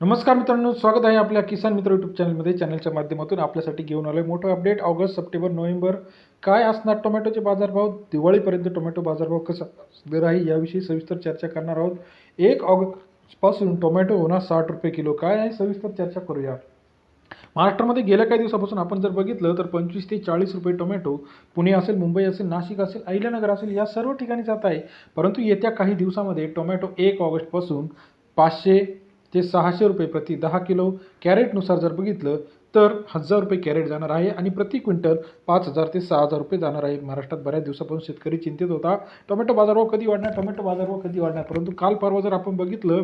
नमस्कार मित्रांनो स्वागत आहे आपल्या किसान मित्र यूट्यूब चॅनलमध्ये चॅनलच्या माध्यमातून आपल्यासाठी घेऊन आलोय मोठं अपडेट ऑगस्ट सप्टेंबर नोव्हेंबर. काय असणार टोमॅटोचे बाजारभाव? दिवाळीपर्यंत टोमॅटो बाजारभाव कसा दर आहे याविषयी सविस्तर चर्चा करणार आहोत. एक ऑगस्टपासून टोमॅटो होणार साठ रुपये किलो. काय आहे? सविस्तर चर्चा करूया. महाराष्ट्रामध्ये गेल्या काही दिवसापासून आपण जर बघितलं तर पंचवीस ते चाळीस रुपये टोमॅटो पुणे असेल मुंबई असेल नाशिक असेल अहिल्यानगर असेल या सर्व ठिकाणी जात आहे. परंतु येत्या काही दिवसामध्ये टोमॅटो एक ऑगस्टपासून पाचशे ते सहाशे रुपये प्रति दहा किलो कॅरेटनुसार जर बघितलं तर हजार रुपये कॅरेट जाणार आहे आणि प्रति क्विंटल पाच हजार ते सहा हजार रुपये जाणार आहे. महाराष्ट्रात बऱ्याच दिवसापासून शेतकरी चिंतित होता. टोमॅटो बाजारभाव कधी वाढणार? टोमॅटो बाजारभाव कधी वाढणार? परंतु काल परवा जर आपण बघितलं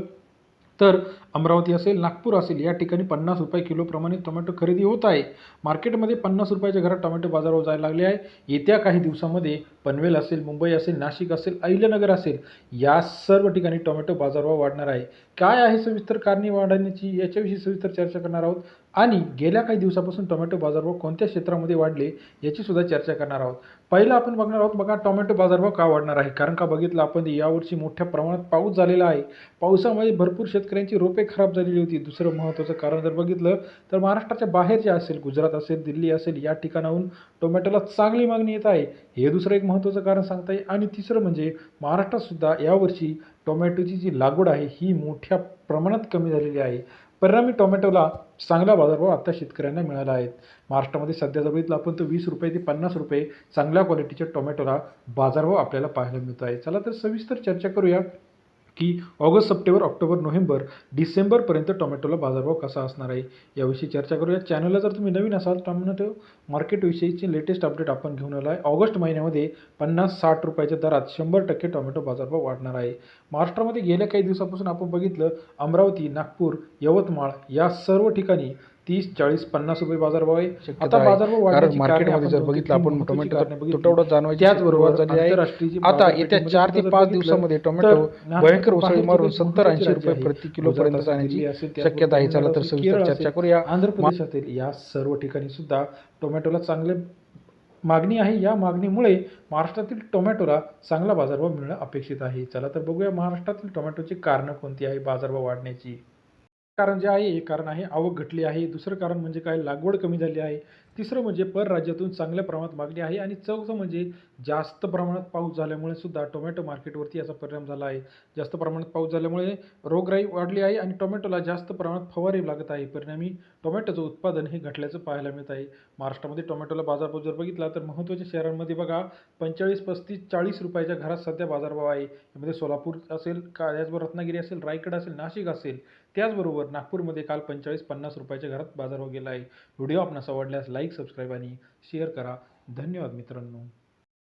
तर अमरावती असेल नागपूर असेल या ठिकाणी पन्नास रुपये किलोप्रमाणे टोमॅटो खरेदी होत आहे. मार्केटमध्ये पन्नास रुपयाच्या घरात टोमॅटो बाजारावर जायला लागले आहे. येत्या काही दिवसामध्ये पनवेल असेल मुंबई असेल नाशिक असेल अहिल्यानगर असेल या सर्व ठिकाणी टोमॅटो बाजारभाव वाढणार आहे. काय आहे सविस्तर कारणे वाढण्याची याच्याविषयी सविस्तर चर्चा करणार आहोत? आणि गेल्या काही दिवसापासून टोमॅटो बाजारभाव कोणत्या क्षेत्रामध्ये वाढले याची सुद्धा चर्चा करणार आहोत. पहिलं आपण बघणार आहोत बघा टोमॅटो बाजारभाव का वाढणार आहे? कारण का बघितलं आपण यावर्षी मोठ्या प्रमाणात पाऊस झालेला आहे. पावसामुळे भरपूर शेतकऱ्यांची रोपे खराब झालेली होती. दुसरं महत्त्वाचं कारण जर बघितलं तर महाराष्ट्राच्या बाहेर जे असेल गुजरात असेल दिल्ली असेल या ठिकाणाहून टोमॅटोला चांगली मागणी येत आहे. हे दुसरं एक महत्त्वाचं कारण सांगता येईल. आणि तिसरं म्हणजे महाराष्ट्रातसुद्धा यावर्षी टोमॅटोची जी लागवड आहे ही मोठ्या प्रमाणात कमी झालेली आहे. परिणामी टोमॅटोला चांगला बाजारभाव आता शेतकऱ्यांना मिळाला आहे. महाराष्ट्रामध्ये सध्या जर बघितलं आपण तर वीस रुपये ते पन्नास रुपये चांगल्या क्वालिटीच्या टोमॅटोला बाजारभाव आपल्याला पाहायला मिळतो आहे. चला तर सविस्तर चर्चा करूया. की ऑगस्ट सप्टेंबर ऑक्टोबर नोव्हेंबर डिसेंबरपर्यंत टोमॅटोला बाजारभाव कसा असणार आहे? याविषयी चर्चा करूया. चॅनलला जर तुम्ही नवीन असाल टोमॅटो मार्केटविषयीची लेटेस्ट अपडेट आपण घेऊन आलो आहे. ऑगस्ट महिन्यामध्ये पन्नास साठ रुपयाच्या दरात शंभर टक्के टोमॅटो बाजारभाव वाढणार आहे. महाराष्ट्रामध्ये गेल्या काही दिवसापासून आपण बघितलं अमरावती नागपूर यवतमाळ या सर्व ठिकाणी तीस चाळीस पन्नास रुपये बाजारभाव आहे. आता आहे. बाजारभाव वाढण्याची मार्केटमध्ये जर बघितलं आपण टोमॅटो. तुटवडा जाणवायची त्याचबरोबर झाली आहे. आता येत्या चार ते पाच दिवसामध्ये टोमॅटो भयंकर उसळी मारून सत्तर ऐंशी रुपये प्रति किलो पर्यंत जाण्याची शक्यता आहे. चला तर सविस्तर चर्चा करूया आंध्र प्रदेश असेल या सर्व ठिकाणी सुद्धा टोमॅटोला चांगले मागणी आहे. या मागणीमुळे महाराष्ट्रातील टोमॅटोला चांगला बाजारभाव मिळणं अपेक्षित आहे. चला तर बघूया महाराष्ट्रातील टोमॅटोची कारणं कोणती आहे बाजारभाव वाढण्याची. कारण जे आहे एक कारण आहे आवक घटली आहे. दुसरं कारण म्हणजे काय? लागवड कमी झाली आहे. तिसरं म्हणजे परराज्यातून चांगल्या प्रमाणात मागणी आहे आणि चौथं म्हणजे जास्त प्रमाणात पाऊस झाल्यामुळे सुद्धा टोमॅटो मार्केटवरती याचा परिणाम झाला आहे. जास्त प्रमाणात पाऊस झाल्यामुळे रोगराई वाढली आहे आणि टोमॅटोला जास्त प्रमाणात फवारे लागत आहे. परिणामी टोमॅटोचं उत्पादन हे घटल्याचं पाहायला मिळत आहे. महाराष्ट्रामध्ये टोमॅटोला बाजारभाव जर बघितला तर महत्त्वाच्या शहरांमध्ये बघा पंचेचाळीस पस्तीस चाळीस रुपयाच्या घरात सध्या बाजारभाव आहे. यामध्ये सोलापूर असेल का त्याचबरोबर रत्नागिरी असेल रायगड असेल नाशिक असेल त्याचबरोबर नागपूरमध्ये काल पंचेचाळीस पन्नास रुपयाच्या घरात बाजारभाव गेला आहे. व्हिडिओ आपणास आवडल्यास लाईक सबस्क्राईब आणि शेअर करा. धन्यवाद मित्रांनो.